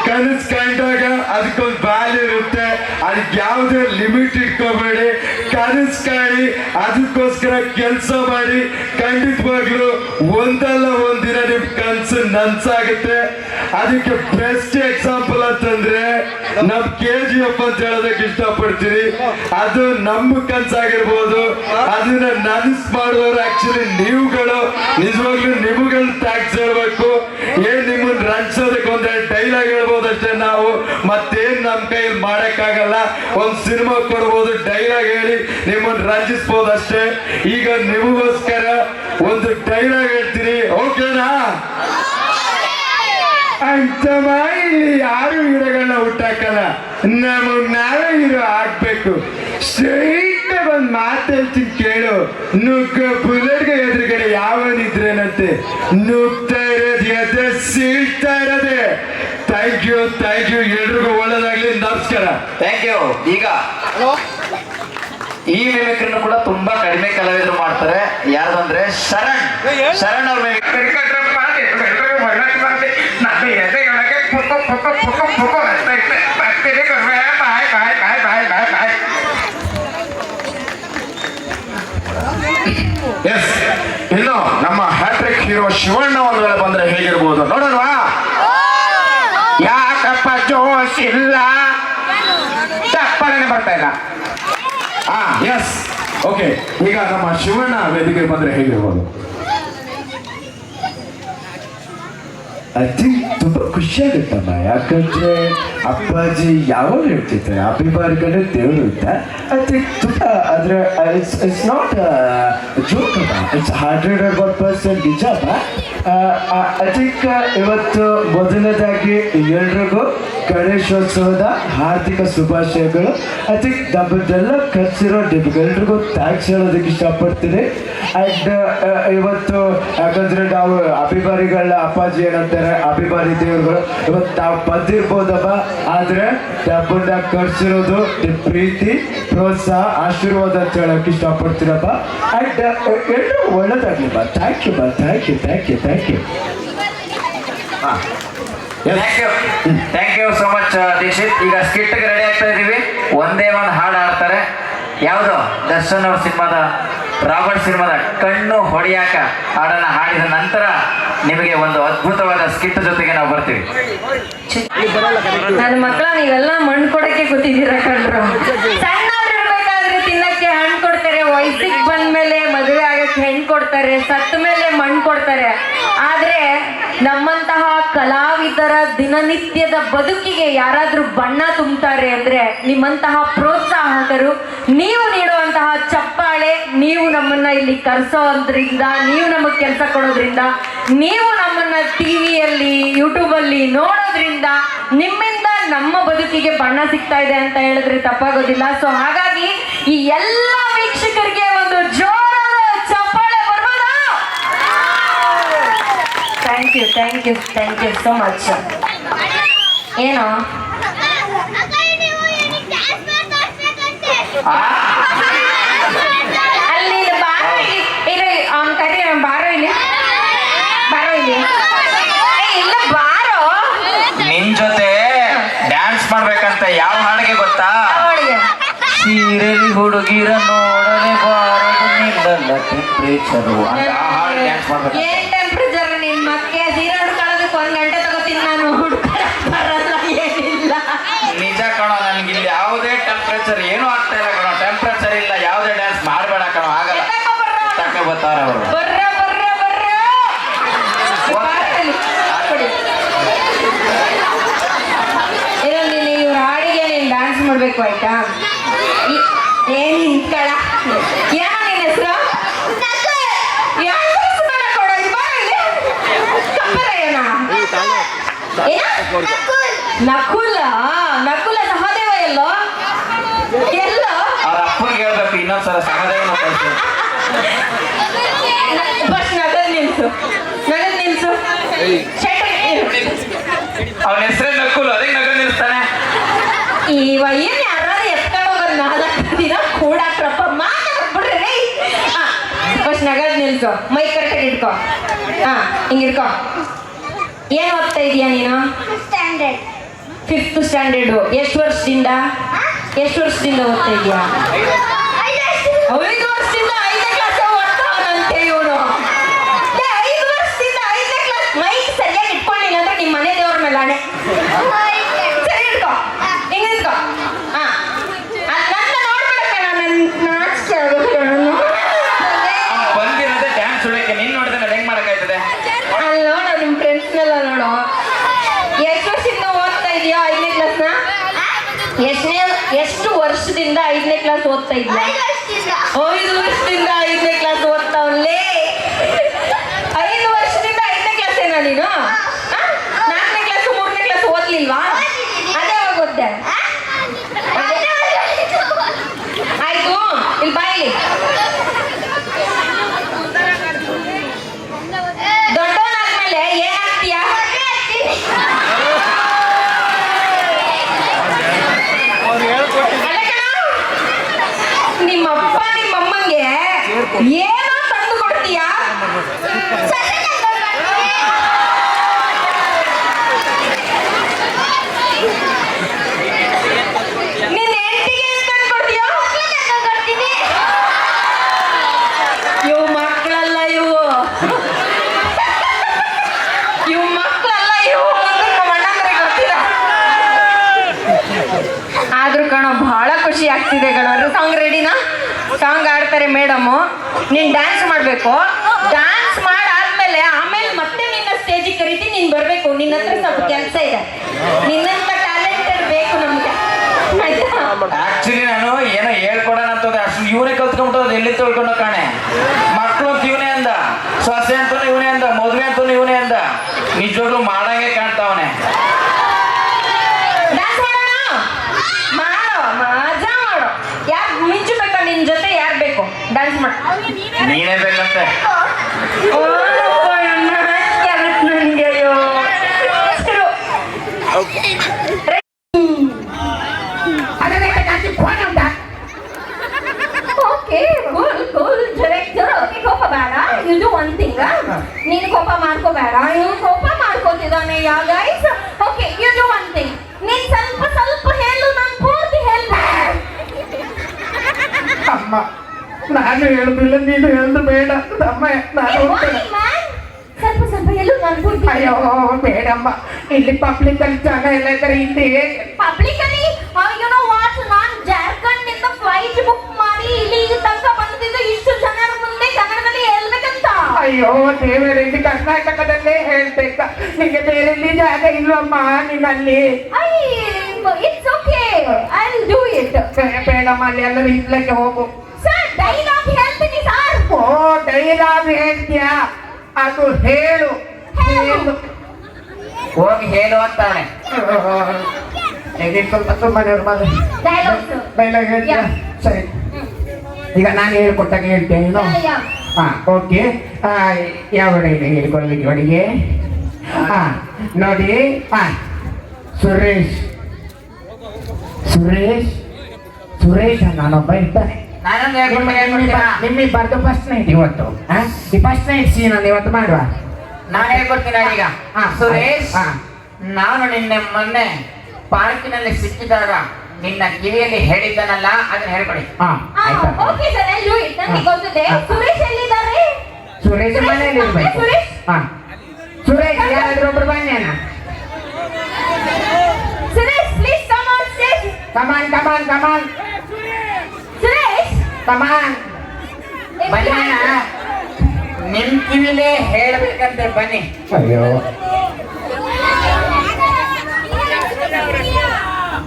ಕನಸು ಕಂಡಾಗ ಅದಕ್ಕೊಂದು ಬಾಲ್ಯ ಇರುತ್ತೆ. ಅದಕ್ಕೆ ಯಾವುದೇ ಲಿಮಿಟ್ ಇಟ್ಕೋಬೇಡಿ. ಕನಸು ಕಾಣಿ ಅದಕ್ಕೋಸ್ಕರ ಕೆಲಸ ಮಾಡಿ. ಖಂಡಿತವಾಗ್ಲು ಒಂದಲ್ಲ ಒಂದಿನ ನಿಮ್ ಕನಸು ನನ್ಸಾಗುತ್ತೆ. ಅದಕ್ಕೆ ಬೆಸ್ಟ್ ಎಕ್ಸಾಂಪಲ್ ಅಂತಂದ್ರೆ ನಮ್ ಕೆ ಜಿ ಎಫ್ ಅಂತ ಹೇಳೋದಕ್ಕೆ ಇಷ್ಟಪಡ್ತೀನಿ. ಅದು ನಮ್ಮ ಕನ್ಸಾಗಿರ್ಬೋದು. ಅದನ್ನ ನನಸ್ ಮಾಡುವವರು ಆಕ್ಚುಲಿ ನೀವುಗಳು. ನಿಜವಾಗ್ಲೂ ನಿಮ್ಗಳು ಟ್ಯಾಕ್ಸ್ ಹೇಳ್ಬೇಕು. ಏನ್ ನಿಮ್ಮನ್ನ ರಂಚೋದಕ್ಕೆ ಒಂದೆರಡು ಡೈಲಾಗ್ ಹೇಳ್ಬೋದು ಅಷ್ಟೇ ನಾವು. ಮತ್ತೇನ್ ನಮ್ ಕೈಯಲ್ಲಿ ಮಾಡಕ್ಕಾಗಲ್ಲ. ಒಂದ್ ಸಿನಿಮಾ ಕೊಡ್ಬೋದು ಡೈಲಾಗ್ ಹೇಳಿ. ನಿಮ್ಮನ್ನ ರಂಜಿಸ್ಬೋದು ಅಷ್ಟೇ. ಈಗ ನಿಮಗೋಸ್ಕರ ಒಂದು ಡೈಲಾಗ್ ಹೇಳ್ತೀನಿ. ಓಕೆನಾ ಅಂತ ಇಲ್ಲಿ ಯಾರು ಹೀರೋಗಳನ್ನ ಹುಟ್ಟಾಕಲ್ಲ ನಮಗ್ ನಾವೇ ಹೀರೋ ಹಾಕ್ಬೇಕು ಸ್ಟ್ರೈಟ್ ಒಂದ್ ಮಾತು ಹೇಳ್ತೀನಿ ಕೇಳು. ನುಗ್ಗ ಬುಲೆಟ್ಗೆ ಎದುರುಗಡೆ ಯಾವನಿದ್ರೇನಂತೆ ನುಗ್ತಾ ಇರೋದು ಎದೆ ಸೀಳ್ತಾ ಇರೋದೆ. ಥ್ಯಾಂಕ್ ಯು ಥ್ಯಾಂಕ್ ಯು ಎಲ್ರಿಗೂ ಒಳ್ಳೇದಾಗ್ಲಿ. ನಮಸ್ಕಾರ. ಥ್ಯಾಂಕ್ ಯು ಈಗ? ಈ ಮಿಮಿಕ್ರಿನೂ ಕೂಡ ತುಂಬಾ ಕಡಿಮೆ ಕಲಾವಿದರು ಮಾಡ್ತಾರೆ. ಯಾರ್ದಂದ್ರೆ ಶರಣ್. ಶರಣ್ ಅವ್ರ ಎಸ್ ಇನ್ನು ನಮ್ಮ ಹ್ಯಾಟ್ರಿಕ್ ಹೀರೋ ಶಿವಣ್ಣ ಒಂದು ವೇಳೆ ಬಂದ್ರೆ ಹೇಗಿರ್ಬೋದು ನೋಡೋಣವಾ ಯಾಕಪ್ಪ ಜೋಶ್ ಇಲ್ಲ ಚಪ್ಪಲನೆ ಬರ್ತಾ ಇಲ್ಲ. ಹಾ ಎಸ್ ಓಕೆ ಈಗ ನಮ್ಮ ಶಿವಣ್ಣ ವೇದಿಕೆ ಬಂದ್ರೆ ಹೇಗಿರ್ಬೋದು? ಐ ಥಿಂಕ್ ತುಂಬಾ ಖುಷಿ ಯಾಕಂದರೆ ಅಪ್ಪಾಜಿ ಯಾವಾಗ ಹೇಳ್ತಿದ್ರೆ ಅಭಿಮಾನಿಗಳೇ ದೇವರು ಅಂತ. ಐ ಥಿಂಕ್ ತುಂಬಾ ಆದ್ರೆ ಇಟ್ಸ್ ಇಟ್ಸ್ ನಾಟ್ ಜೋಕ್ ಅಮ್ಮ. It's hundred and one percent ನಿಜ ಐ ಥಿಂಕ್ ಇವತ್ತು ಮೊದಲನೇದಾಗಿ ಎಲ್ರಿಗೂ ಗಣೇಶೋತ್ಸವದ ಹಾರ್ದಿಕ ಶುಭಾಶಯಗಳು. ಐ ಥಿಂಕ್ ನಮ್ಮನ್ನೆಲ್ಲ ಡಿಫಿಕಲ್ ನಿಮ್ಗೆಲ್ರಿಗೂ ಥ್ಯಾಂಕ್ಸ್ ಹೇಳೋದಕ್ಕೆ ಇಷ್ಟಪಡ್ತೀನಿ. ಅಂಡ್ ಇವತ್ತು, ಯಾಕಂದ್ರೆ ನಾವು ಅಭಿಮಾನಿಗಳ ಅಪ್ಪಾಜಿ ಏನಂತಾರೆ, ಅಭಿಮಾನಿ ದೇವರುಗಳು, ಇವತ್ತು ನಾವು ಬಂದಿರ್ಬೋದಪ್ಪ. ಆದರೆ ನಮ್ಮನ್ನ ಖರ್ಚಿರೋದು ನಿಮ್ಮ ಪ್ರೀತಿ, ಪ್ರೋತ್ಸಾಹ, ಆಶೀರ್ವಾದ ಅಂತ ಹೇಳೋಕ್ಕೆ ಇಷ್ಟಪಡ್ತೀನಪ್ಪ. ಅಂಡ್ ಎಲ್ಲರೂ ಬಾ ಥ್ಯಾಂಕ್ ಯು ಬಾ thank you thank you thank you thank you thank you so much Dikshit ಈಗ ಸ್ಕಿಟ್ಗೆ ರೆಡಿ ಆಗ್ತಾ ಇದೀವಿ. ಒಂದೇ ಒಂದು ಹಾಡು ಹಾಡ್ತಾರೆ. ಯಾವುದು? ದರ್ಶನ್ ಅವ್ರ ಸಿನಿಮಾದ ರಾಬರ್ಟ್ ಸಿನಿಮಾದ ಕಣ್ಣು ಹೊಡೆಯಾಕ ಹಾಡನ್ನ ಹಾಡಿದ ನಂತರ ನಿಮಗೆ ಒಂದು ಅದ್ಭುತವಾದ ಸ್ಕಿಟ್ ಜೊತೆಗೆ ನಾವು ಬರ್ತೀವಿ. ನನ್ನ ಮಕ್ಕಳ ನೀವೆಲ್ಲ ಮಣ್ಣು ಕೊಡಕ್ಕೆ ಕೂತಿದ್ದೀರಾ ಕಣ್ರು. ಸಣ್ಣವ್ರು ಇರ್ಬೇಕಾದ್ರೆ ತಿನ್ನಕ್ಕೆ ಹಣ್ಣು ಕೊಡ್ತಾರೆ, ವಯಸ್ಸಿಗೆ ಬಂದ್ಮೇಲೆ ಕೊಡ್ತಾರೆ ಸತ್ತ ಮೇಲೆ ಮಣ್ಣು ಕೊಡ್ತಾರೆ. ಆದ್ರೆ ನಮ್ಮಂತಹ ಕಲಾವಿದರ ದಿನನಿತ್ಯದ ಬದುಕಿಗೆ ಯಾರಾದ್ರೂ ಬಣ್ಣ ತುಂಬುತ್ತಾರೆ ಅಂದ್ರೆ ನಿಮ್ಮಂತಹ ಪ್ರೋತ್ಸಾಹಕರು, ನೀವು ನೀಡುವಂತಹ ಚಪ್ಪಾಳೆ ನೀವು ನಮ್ಮನ್ನ ಇಲ್ಲಿ ಕರೆಸೋದ್ರಿಂದ, ನೀವು ನಮಗೆ ಕೆಲಸ ಕೊಡೋದ್ರಿಂದ, ನೀವು ನಮ್ಮನ್ನ ಟಿವಿಯಲ್ಲಿ ಯೂಟ್ಯೂಬಲ್ಲಿ ನೋಡೋದ್ರಿಂದ ನಿಮ್ಮಿಂದ ನಮ್ಮ ಬದುಕಿಗೆ ಬಣ್ಣ ಸಿಗ್ತಾ ಇದೆ ಅಂತ ಹೇಳಿದ್ರೆ ತಪ್ಪಾಗೋದಿಲ್ಲ. ಸೊ ಹಾಗಾಗಿ ಈ ಎಲ್ಲ ವೀಕ್ಷಕರಿಗೆ ಒಂದು ಜೋರಾದ ಚಪ್ಪಾಳೆ ಬರ್ಬೋದಾ thank you thank you thank you so much ಏನೋ? ಅಲ್ಲಿ ಇಲ್ಲಿ ಬಾರೋ ಇಲ್ಲಿ ಇರು ಅವ್ನ ಕರಿ ಬಾರೋ ಇಲ್ಲಿ. ಬಾರೋ ಇಲ್ಲಿ. ಏ, ಇಲ್ಲ ಬಾರೋ. ನಿನ್ ಜೊತೆ ಡ್ಯಾನ್ಸ್ ಮಾಡ್ಬೇಕಂತ ಯಾವ ಹಾಡಿಗೆ ಗೊತ್ತಾ? ಸೀರೆ ಹುಡುಗಿರ ನೋಡನೆ ಬಾರದು ನಿಲ್ಲಲ್ಲ ಟೆಂಪ್ರೇಚರು ಅಂತ ಆ ಹಾಡು ಡ್ಯಾನ್ಸ್ ಮಾಡ್ಬೇಕು ನಿಜ ಕಣೋ, ನನಗೆ ಇಲ್ಲಿ ಯಾವುದೇ ಟೆಂಪ್ರೇಚರ್ ಏನೂ ಆಗ್ತಾ ಇಲ್ಲ ಕಣೋ. ಟೆಂಪ್ರೇಚರ್ ಇಲ್ಲ, ಯಾವುದೇ ಡ್ಯಾನ್ಸ್ ಮಾಡಬೇಡ ಕಣೋ, ಆಗಲ್ಲ. ತಕ್ಕ ಬರ್ತಾರೆ ಅವರು. ಬರ್ರ ಬರ್ರ ಬರ್ರ ಇವ್ರ ಹಾಡಿಗೆ ನೀನು ಡ್ಯಾನ್ಸ್ ಮಾಡಬೇಕು ಆಯ್ತಾ? ನಕುಲ. ನಕುಲ? ಸಹದೇವ ಎಲ್ಲೋ? ಎಲ್ಲೋ? ಅವ್ರ ಅಪ್ಪನಿಗೆ ಹೇಳ್ಬೇಕು ಇನ್ನೊಂದ್ಸಲ ಸಹದೇವನ ಬಸ್ ನಗದ್ ನಿಲ್ಸು. ನಗದ್ ನಿಲ್ಸು. ಅವನ ಹೆಸರೇ ನಕುಲ ಅದೇ ನಗದ್ ನಿಲ್ಸ್ತಾನೆ. ಇವ ಏನ್ ಯಾರಾದ್ರೂ ಎತ್ಕೊಂಡು ಹೋಗೋದು ನಾಲ್ಕಿನ ಕೂಡಾಕ್ರಪ್ಪ ಮಾತಾಡ್ಬಿಡ್ರಿ ಬಸ್ ನಗದ್ ನಿಲ್ಸು. ಮೈ ಕರೆಕ್ಟಾಗಿ ಇಟ್ಕೋ ಹಾ ಹಿಂಗಿಡ್ಕೋ ಏನ್ ಓದ್ತಾ ಇದೀಯಾ ನೀನು? ಸ್ಟ್ಯಾಂಡರ್ಡ್ ಫಿಫ್ತ್ ಸ್ಟ್ಯಾಂಡರ್ಡ್ ಎಷ್ಟು ವರ್ಷದಿಂದ? ಎಷ್ಟು ವರ್ಷದಿಂದ ಓದ್ತಾ ಇದೀಯಾ ಐದು ವರ್ಷದಿಂದ ಐದನೇ ಕ್ಲಾಸ್ ಓದ್ತಾವನಂತೆ ಇವನು ಐದು ವರ್ಷದಿಂದ ಐದನೇ ಕ್ಲಾಸ್ ಮೈಕ್ ಸರಿಯಾಗಿ ಇಟ್ಕೊಂಡಿಲ್ಲ ಅಂದ್ರೆ ನಿಮ್ಮ ಮನೆ ದೇವ್ರ ಮೇಲೆ ಆಣೆ ಸರಿ ಇಟ್ಕೋ ಹಿಂಗೆ ಇಟ್ಕೋ ಹಾ ಅದ್ ನನ್ನ ನೋಡ್ಬೇಡ ಕಣ ನನ್ನ ನಾಚಿಕೆ ಆಗುತ್ತೆ ಕಣೋ. ಅವ್ನು ಬಂದಿರೋದೇ ಡ್ಯಾನ್ಸ್ ಹೊಡಕ್ಕೆ ನೀನ್ ನೋಡಿದ್ರೆ ಅದು ಹೆಂಗ್ ಮಾಡಕ್ಕಾಯ್ತದೆ ಅಲ್ಲಿ ನೋಡು ನಿಮ್ಮ ಫ್ರೆಂಡ್ಸ್ನೆಲ್ಲ ನೋಡು ಎಷ್ಟು ವರ್ಷದಿಂದ ಓದ್ತಾ ಇದೀಯಾ ಐದನೇ ಕ್ಲಾಸ್ನ ಎಷ್ಟನೇ ಎಷ್ಟು ವರ್ಷದಿಂದ ಐದನೇ ಕ್ಲಾಸ್ ಓದ್ತಾ ಇದ್ಯಾ ಐದು ವರ್ಷದಿಂದ ಐದನೇ ಕ್ಲಾಸ್ ಓದ್ತಾವಲ್ಲೇ ಐದು ವರ್ಷದಿಂದ ಐದನೇ ಕ್ಲಾಸ್ ಏನಾ ನೀನು ಆ? ನಾಲ್ಕನೇ ಕ್ಲಾಸ್ ಮೂರನೇ ಕ್ಲಾಸ್ ಓದ್ಲಿಲ್ವಾ ಅದೇ ಹೋಗುತ್ತೆ ಆಯ್ತು ಇಲ್ಲಿ ಬಾಯಿಲಿ ದೊಡ್ಡವನಾದ್ಮೇಲೆ ಏನಾಗ್ತೀಯಾ ಅಲ್ಲ ಕಣೋ, ನಿಮ್ಮಪ್ಪ ನಿಮ್ಮಮ್ಮಂಗೆ ಏನೋ ತಂದು ಕೊಡ್ತೀಯಾ ನಿನ್ನ ಹೆಂಡತಿಗೆ ಏನ್ ತಂದು ಕೊಡ್ತೀಯೋ ಇವು ಮಕ್ಕಳಲ್ಲ ಇವು ಇವು ಮಕ್ಕಳಲ್ಲ ಇವು ಅಂತ ನಮ್ಮ ಅಣ್ಣಂದ್ರಿಗೆ ಗೊತ್ತಿಲ್ಲ ಆದ್ರೂ ಕಣೋ ಬಹಳ ಖುಷಿ ಆಗ್ತಿದೆ ಗಣರು ಸಾಂಗ್ ರೆಡಿನಾ ಸಾಂಗ್ ಆಡ್ತಾರೆ ಮೇಡಮು. ನೀನ್ ಡ್ಯಾನ್ಸ್ ಮಾಡ್ಬೇಕು. ಡ್ಯಾನ್ಸ್ ಮಾಡಾದ್ಮೇಲೆ ಆಮೇಲೆ ಮತ್ತೆ ನಿನ್ನ ಸ್ಟೇಜ್ ಕರೀತಿ ನೀನ್ ಬರ್ಬೇಕು. ನಿನ್ನ ಹತ್ರ ಸ್ವಲ್ಪ ಕೆಲಸ ಇದೆ. ನಿನ್ನಂತ ಟ್ಯಾಲೆಂಟೆಡ್ ಬೇಕು ನಮ್ಗೆ. ಆಕ್ಚುಲಿ ನಾನು ಏನೋ ಹೇಳ್ಕೊಡೋಣ ಅಂತ ಅಷ್ಟು ಇವನೇ ಕಲ್ತ್ಕೊಂಡ್ಬಿಟ್ಟು ಎಲ್ಲಿ ತೊಳ್ಕೊಂಡು ಕಾಣೆ. ಮಕ್ಕಳು ಅಂತ ಇವನೇ ಅಂದ. ಸೊಸೆ ಅಂತ ಇವನೇ ಅಂದ. ಮದುವೆ ಅಂತ ಇವನೇ ಅಂದ. ನಿಜವಾಗ್ಲೂ ಮಾಡಂಗೆ ಕಾಣ್ತಾವನೆ ಡ್ಯಾನ್ಸ್ ಮಾಡೋಣ ಮಾಡೋ ಮಜಾ ಮಾಡೋ ಯಾರು ಮಿಂಚು ಬೇಕಾ ನಿನ್ ಜೊತೆ ಯಾರು ಬೇಕು ಡ್ಯಾನ್ಸ್ ಮಾಡು ನೀನೇ ಬೇಕಂತೆ ಓನಪ್ಪ, ನಾಚಿಕೆ ಆಗತ್ತೆ ನನ್ಗೆ, ಅಯ್ಯೋ. ಶುರು. Okay cool cool director okay ಕೋಪ ಬೇಡ ಇದು ಒನ್ ಬೇಕಂತೆ. ನೀನು ಕೋಪ ಮಾಡ್ಕೋಬೇಡ. ಇವನು ಕೋಪ ಮಾಡ್ಕೋತಿದ್ದಾನೆ ಯಾ ಗೈಸ್ ಓಕೆ ಇದು ಒನ್ ಥಿಂಗ್ ನೀನ್ ಸ್ವಲ್ಪ ಸ್ವಲ್ಪ ಹೇಳು ನಾನು ಪೂರ್ತಿ ಹೇಳ್ಬೇಕು ಅಮ್ಮ ನಾನು ಹೇಳುದಿಲ್ಲ ನೀನು ಹೇಳುದು ಬೇಡ. ಅಮ್ಮ ನಾನು ಹೋಗ್ತೇನೆ. ಸ್ವಲ್ಪ ಸ್ವಲ್ಪ ಎಲ್ಲೂ ಪೂರ್ತಿ ಅಯ್ಯೋ ಬೇಡಮ್ಮ. ಇಲ್ಲಿ ಪಬ್ಲಿಕ್ ಅಲ್ಲಿ ಜಾಗ ಎಲ್ಲ ಇದ್ದಾರೆ ಇಲ್ಲಿ ಹೇಗೆ? ಪಬ್ಲಿಕ್ ಅಲ್ಲಿ? ಯು ನೋ ವಾಟ್ ನಾನ್ ಜಾರ್ಖಂಡ್ನಿಂದ ಫ್ಲೈಟ್ ಬುಕ್ ಮಾಡಿ ಇಲ್ಲಿ ತನಕ ಬಂದಿದ್ದು ಇಷ್ಟು ಜನರ ಮುಂದೆ ಕನ್ನಡದಲ್ಲಿ ಹೇಳ್ಬೇಕಂತ. ಅಯ್ಯೋ ದೇವರೇ ಇಲ್ಲಿ ಕರ್ನಾಟಕದಲ್ಲೇ ಹೇಳ್ಬೇಕ? ನಿಂಗೆ ಬೇರೆ ಇಲ್ಲಿ ಜಾಗ ಇಲ್ವಮ್ಮ ನಿನ್ನಲ್ಲಿ ಅಯ್ಯೋ it's okay I will do it ಬೇಡಮ್ಮ ಅಲ್ಲಿ ಎಲ್ಲರೂ ಇಲ್ಲಕ್ಕೆ ಹೋಗು. ಡೈಲಾಗ್ ಹೇಳ್ತೀನಿ ಸರ್. ಓ ಡೈಲಾಗ್ ಹೇಳ್ತೀಯಾ? ಅದು ಹೇಳು. ಹೇಳು. ಹೋಗಿ ಹೇಳು ಅಂತಾನೆ. ಸ್ವಲ್ಪ ಸುಮ್ಮನೆ ಡೈಲಾಗ್ ಹೇಳ್ತೀಯಾ? ಸರಿ. ಈಗ ನಾನು ಹೇಳ್ಕೊಟ್ಟಾಗ ಹೇಳ್ತೇನೆ ಹಾ ಓಕೆ. ಯಾವ ಡೈಲಾಗ್ ಹೇಳ್ಕೊಡ್ಲಿಕ್ಕೆ ಅವಳಿಗೆ ಹಾ ನೋಡಿ. ಹಾ ಸುರೇಶ್. ಸುರೇಶ್. ಸುರೇಶ್ ನಾನೊಬ್ಬ ಇರ್ತಾನೆ ಹೇಳ್ಕೊಡ್ತೀರಾ? ನಿಮ್ಮಿಬ್ಬರದು ಫಸ್ಟ್ ನೈಟ್ ಇವತ್ತು? ಈ ಫಸ್ಟ್ ನೈಟ್ ಸೀನ್ ಅಲ್ಲಿ ಇವತ್ತು ಮಾಡುವ? ನಾನು ಹೇಳ್ಕೊಡ್ತೀನಿ ಈಗ ಹಾ, ಸುರೇಶ್ ಹಾ. ನಾನು ನಿನ್ನೆ ಮೊನ್ನೆ ಪಾರ್ಕಿನಲ್ಲಿ ಸಿಕ್ಕಿದಾಗ ನಿನ್ನ ಕಿವಿಯಲ್ಲಿ ಹೇಳಿದ್ದನಲ್ಲ ಅದನ್ನ ಹೇಳ್ಕೊಡಿ. ಓಕೆ ಸರ್ ಇಟ್ ನನಗೆ ಗೊತ್ತಿದೆ ಸುರೇಶ್ ಎಲ್ಲಿದ್ದಾರೆ? ಸುರೇಶ್ ಮನೆಯಲ್ಲಿ ಇರ್ಬೇಕು. ಸುರೇಶ್? ಹಾ. ಸುರೇಶ್ ಯಾರಾದ್ರೂ ಒಬ್ರು ಬನ್ನೇನ Suresh please come on stage come on come on come on Suresh ತಮ್ಮ ಮಧ್ಯಾಹ್ನ ನಿಮ್ ಕಿವಿಲೇ ಹೇಳ್ಬೇಕಂತೆ ಬನ್ನಿ. ಅಯ್ಯೋ.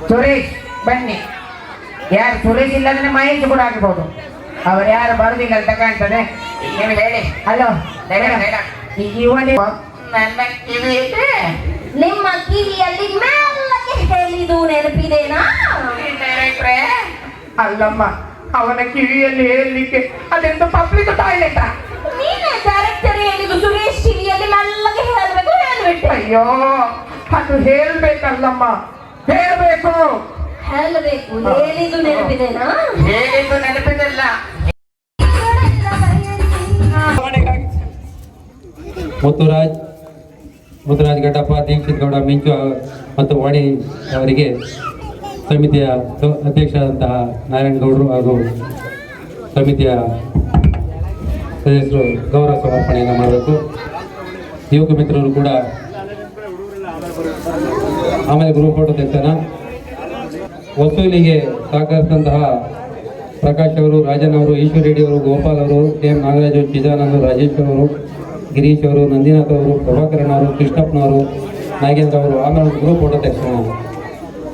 ಸುರೇಶ್ ಬನ್ನಿ. ಯಾರು ಸುರೇಶ್ ಇಲ್ಲದ್ರೆ ಮಹೇಶ್ ಕೂಡ ಆಗ್ಬೋದು. ಅವ್ರು ಯಾರು ಬರುದಿಲ್ಲ ಅಂತ ಕಾಣ್ತದೆ. ನೀವು ಹೇಳಿ. ಹಲೋ. ಇವನೇ ನನ್ನ ಕಿವಿ ಇದೆ. ನಿಮ್ಮ ಕಿವಿಯಲ್ಲಿ ಮೇಲಕ್ಕೆ ಹೇಳಿದು ನೆನಪಿದೆನಾ? ಅಲ್ಲಮ್ಮ. ಅವನ ಕಿವಿಯಲ್ಲಿ ಹೇಳಲಿಕ್ಕೆ ಅದೆಂತ ಪಬ್ಲಿಕ್ ಟಾಯ್ಲೆಟ್ ನೀನೇ ಡೈರೆಕ್ಟರ್ ಹೇಳಿದ್ದು ಸುರೇಶ್ ಟಿವಿಯಲ್ಲಿ ಮೆಲ್ಲಗೆ ಹೇಳಬೇಕು ಹೇಳ್ಬಿಟ್ಟೆ. ಅಯ್ಯೋ ಅದು ಹೇಳ್ಬೇಕಲ್ಲಮ್ಮ. ಹೇಳ್ಬೇಕು. ಹೇಳಬೇಕು ಹೇಳಿದ್ದು ನೆನಪಿದೆನಾ? ಹೇಳಿದ್ದು ನೆನಪಿದಲ್ಲ. ಮುತ್ತುರಾಜ್ ಮುತ್ತುರಾಜ್ ಘಟಪ್ಪ ದೀಕ್ಷಿತ್ ಗೌಡ ಮಿಂಚು ಮತ್ತು ವಾಣಿ ಅವರಿಗೆ ಸಮಿತಿಯ ಅಧ್ಯಕ್ಷರಾದಂತಹ ನಾರಾಯಣ ಗೌಡರು ಹಾಗೂ ಸಮಿತಿಯ ಸದಸ್ಯರು ಗೌರವ ಸಮರ್ಪಣೆಯನ್ನು ಮಾಡಬೇಕು. ಯುವಕ ಮಿತ್ರರು ಕೂಡ ಆಮೇಲೆ ಗ್ರೂಪ್ ಫೋಟೋ ತೆಗ್ತಾನ ವಸೂಲಿಗೆ ಸಹಕರಿಸಿದಂತಹ ಪ್ರಕಾಶ್ ಅವರು, ರಾಜನ್ ಅವರು, ಈಶ್ವರ್ ರೆಡ್ಡಿ ಅವರು, ಗೋಪಾಲ್ ಅವರು, ಕೆ ಎಂ ನಾಗರಾಜ್ ಚಿದಾನಂದ ರಾಜೇಶ್ ಅವರು, ಗಿರೀಶ್ ಅವರು, ನಂದಿನಾಥ್ ಅವರು, ಪ್ರಭಾಕರನ್ ಅವರು, ಕೃಷ್ಣಪ್ಪನವರು, ನಾಗೇಂದ್ರ ಅವರು, ಆಮೇಲೆ ಗ್ರೂಪ್ ಫೋಟೋ ಯಾರು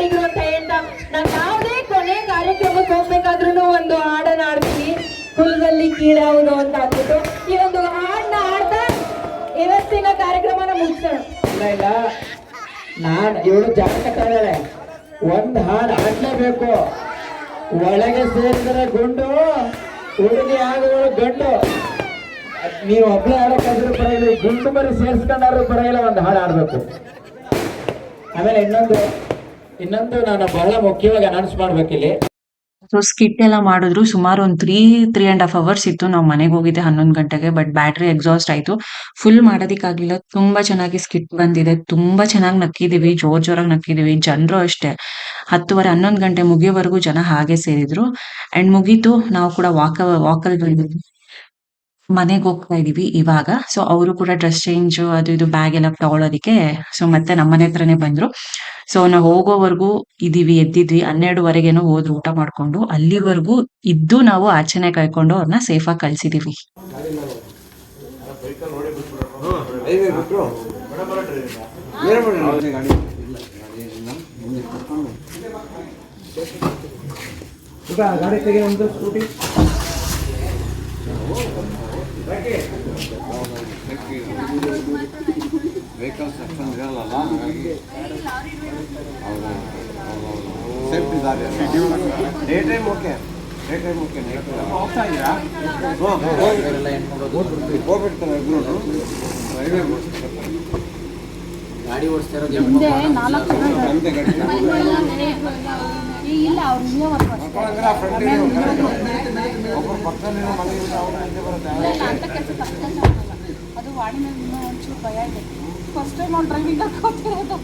ಕನ್ನಡಿಗರು ಅಂತ ಹೇಳ್ತಾ ನಾನು ಯಾವುದೇ ಕೊನೆ ಕಾರ್ಯಕ್ರಮಕ್ಕೆ ಹೋಗ್ಬೇಕಾದ್ರೂ ಒಂದು ಹಾಡನ್ನ ಆಡ್ತೀನಿ ಕುಲದಲ್ಲಿ ಕೀಳಾವುದು ಅಂತ ಅಂದ್ಬಿಟ್ಟು ಈ ಒಂದು ಹಾಡನ್ನ ಆಡ್ತಾ ಇವತ್ತಿನ ಕಾರ್ಯಕ್ರಮನ ಮುಗಿಸೋಣ. ಇಲ್ಲ ನಾನು ಇವಳು ಜಾತಕಳೆ ಒಂದು ಹಾಡು ಆಡ್ಲೇಬೇಕು ಒಳಗೆ ಸೇರಿದರೆ ಗುಂಡು ಹುಡುಗಿ ಆಗುವಳು ಗಂಡು. ನೀವು ಒಬ್ಳೆ ಆಡೋಕ್ಕಾದ್ರೂ ಪರವಾಗಿಲ್ಲ ಗುಂಡು ಬರೀ ಸೇರಿಸ್ಕೊಂಡಾದ್ರೂ ಪರವಾಗಿಲ್ಲ, ಒಂದು ಹಾಡು ಆಡಬೇಕು ಆಮೇಲೆ ಇನ್ನೊಂದು ಇನ್ನೊಂದು ನಾನು ಬಹಳ ಮುಖ್ಯವಾಗಿ ಅನೌನ್ಸ್ ಮಾಡ್ಬೇಕಿಲ್ಲಿ. ಸೊ ಸ್ಕಿಟ್ ಎಲ್ಲ ಮಾಡಿದ್ರು. ಸುಮಾರು ಒಂದು three three and half hours ಇತ್ತು. ನಾವು ಮನೆಗೆ ಹೋಗಿದ್ದೆ ಹನ್ನೊಂದು ಗಂಟೆಗೆ ಬಟ್ ಬ್ಯಾಟ್ರಿ ಎಕ್ಸಾಸ್ಟ್ ಆಯ್ತು. ಫುಲ್ ಮಾಡೋದಕ್ಕಾಗಲಿಲ್ಲ. ತುಂಬಾ ಚೆನ್ನಾಗಿ ಸ್ಕಿಟ್ ಬಂದಿದೆ. ತುಂಬಾ ಚೆನ್ನಾಗಿ ನಕ್ಕಿದೀವಿ. ಜೋರ್ ಜೋರಾಗಿ ನಕ್ಕಿದೀವಿ. ಜನರು ಅಷ್ಟೇ. ಹತ್ತುವರೆ, ಹನ್ನೊಂದು ಗಂಟೆ ಮುಗಿಯೋವರೆಗೂ ಜನ ಹಾಗೆ ಸೇರಿದ್ರು. ಅಂಡ್ ಮುಗೀತು. ನಾವು ಕೂಡ ವಾಕ ವಾಕಲ್ ಮನೆಗೆ ಹೋಗ್ತಾ ಇದೀವಿ ಇವಾಗ. ಸೊ ಅವರು ಕೂಡ ಡ್ರೆಸ್ ಚೇಂಜ್ ಅದು ಇದು ಬ್ಯಾಗ್ ಎಲ್ಲ ತಗೊಳ್ಳೋದಿಕ್ಕೆ ಸೊ ಮತ್ತೆ ನಮ್ಮನೆ ಹತ್ರನೇ ಬಂದ್ರು. ಸೊ ನಾವು ಹೋಗೋವರೆಗೂ ಇದೀವಿ, ಎದ್ದಿದ್ವಿ. ಹನ್ನೆರಡುವರೆಗೇನೋ ಹೋದ್ರು ಊಟ ಮಾಡ್ಕೊಂಡು. ಅಲ್ಲಿವರೆಗೂ ಇದ್ದು ನಾವು ಆಚರಣೆ ಕಾಯ್ಕೊಂಡು ಅವ್ರನ್ನ ಸೇಫ್ ಆಗಿ ಕಳ್ಸಿದೀವಿ. ಗಾಡಿ ಒಂದು ಸ್ಕೂಟಿ ವೆಹಿಕಲ್ಸ್ ಅಷ್ಟೊಂದು ಇರಲ್ಲ ಹಾಗಾಗಿ ಅವರು ಸೇಫ್ಟಿ ಇದ್ದಾರೆ day time okay day time okay ಹೋಗ್ತಾ ಇದ್ದೀರಾ ಹೋಗ್ಬಿಡ್ತಾರೆ ಇಬ್ಬರು ಹೈವೇ ಗಾಡಿ ಓಡಿಸ್ತಾ ಇರೋದು ಇಲ್ಲ ಅವ್ರು ನಿನ್ನೆ ಅಂತ ಕೆಲಸ ಅದು ವಾಡಿ ಮೇಲೆ ಇನ್ನೂ ಒಂಚೂರು ಭಯ ಇದೆ. ಫಸ್ಟ್ ಟೈಮ್ ಅವ್ನು ಡ್ರೈವಿಂಗ್ ಹಾಕೋತಿರೋದು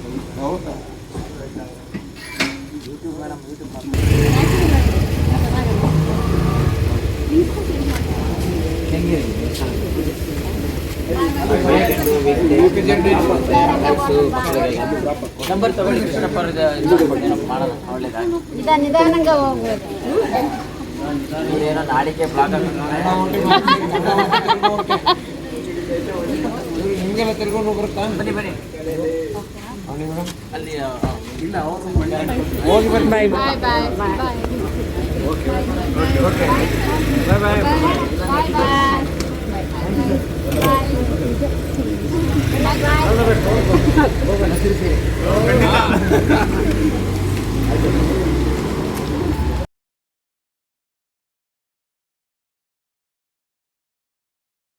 ನಂಬರ್ ತಗೊಳ್ಳಿ ಕೃಷ್ಣಪ್ಪ ಮಾಡೋಣ ಒಳ್ಳೇದಾಗಿ ನಿಧಾನ ನಿಧಾನಂಗ ಹೋಗ್ಬೇಕು. ಏನೋ ನಾಡಿಗೆ ಬ್ಲಾಗ್ ಹಿಂಗೆಲ್ಲ ತಿರ್ಕೊಂಡು ಬರುತ್ತಾ ಬನ್ನಿ ಬನ್ನಿ. ಅಲ್ಲಿ ಇಲ್ಲ ಹೋಗಿ ಬರ್ತಾ ಬಾಯ್ ಬಾಯ್ ಬಾಯ್ ಬಾಯ್ ಬಾಯ್ ಬಾಯ್ ಬಾಯ್ బాయ్